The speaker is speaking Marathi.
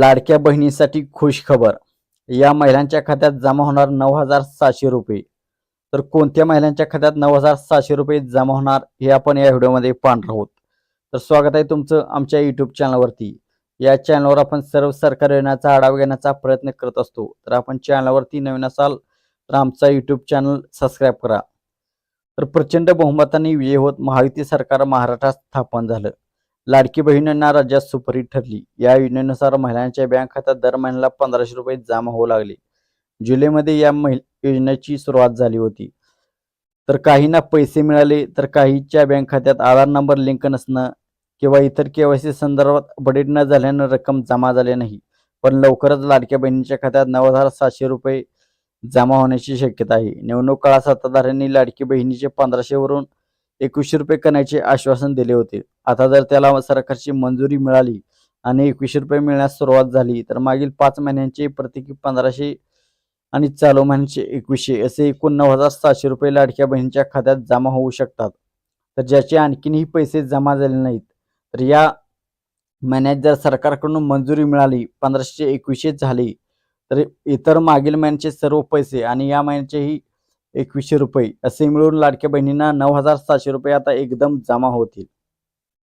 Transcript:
लाडक्या बहिणीसाठी खुश खबर. या महिलांच्या खात्यात जमा होणार नऊ हजार सहाशे रुपये. तर कोणत्या महिलांच्या खात्यात नऊ हजार सहाशे रुपये जमा होणार हे आपण या व्हिडिओमध्ये पाहणार आहोत. तर स्वागत आहे तुमचं आमच्या युट्यूब चॅनलवरती या चॅनलवर आपण सर्व सरकारी योजनाचा आढावा घेण्याचा प्रयत्न करत असतो. तर आपण चॅनलवरती नवीन असाल तर आमचा युट्यूब चॅनल सबस्क्राईब करा. तर प्रचंड बहुमताने विजय होत महायुती सरकार महाराष्ट्रात स्थापन झालं. लाडकी बहिणींना राज्यात सुपरी ठरली. या योजनेनुसार महिलांच्या बँक खात्यात दर महिन्याला पंधराशे रुपये जमा होऊ लागले. जुलैमध्ये या योजनेची सुरुवात झाली होती. तर काहींना पैसे मिळाले तर काहींच्या बँक खात्यात आधार नंबर लिंक नसणं किंवा इतर केवायसी संदर्भात अपडेट न झाल्यानं रक्कम जमा झाली नाही. पण लवकरच लाडक्या बहिणीच्या खात्यात नऊ हजार सातशे रुपये जमा होण्याची शक्यता आहे. निवडणूक काळात सत्ताधाऱ्यांनी लाडकी बहिणीचे पंधराशे वरून एकवीसशे रुपये करण्याचे आश्वासन दिले होते. आता जर त्याला सरकारची मंजुरी मिळाली आणि एकवीसशे रुपये मिळण्यास सुरुवात झाली तर मागील पाच महिन्यांचे प्रत्येकी पंधराशे आणि चालू महिन्याचे एकवीसशे असे एकूण नऊ हजार सातशे रुपये लाडक्या बहिणीच्या खात्यात जमा होऊ शकतात. तर ज्याचे आणखीनही पैसे जमा झाले नाहीत तर या महिन्यात जर सरकारकडून मंजुरी मिळाली पंधराशे एकवीसशे झाली तर इतर मागील महिन्याचे सर्व पैसे आणि या महिन्याचेही एकवीसशे रुपये. असे मिळून लाडक्या बहिणींना नऊ हजार सातशे रुपये आता एकदम जमा होतील.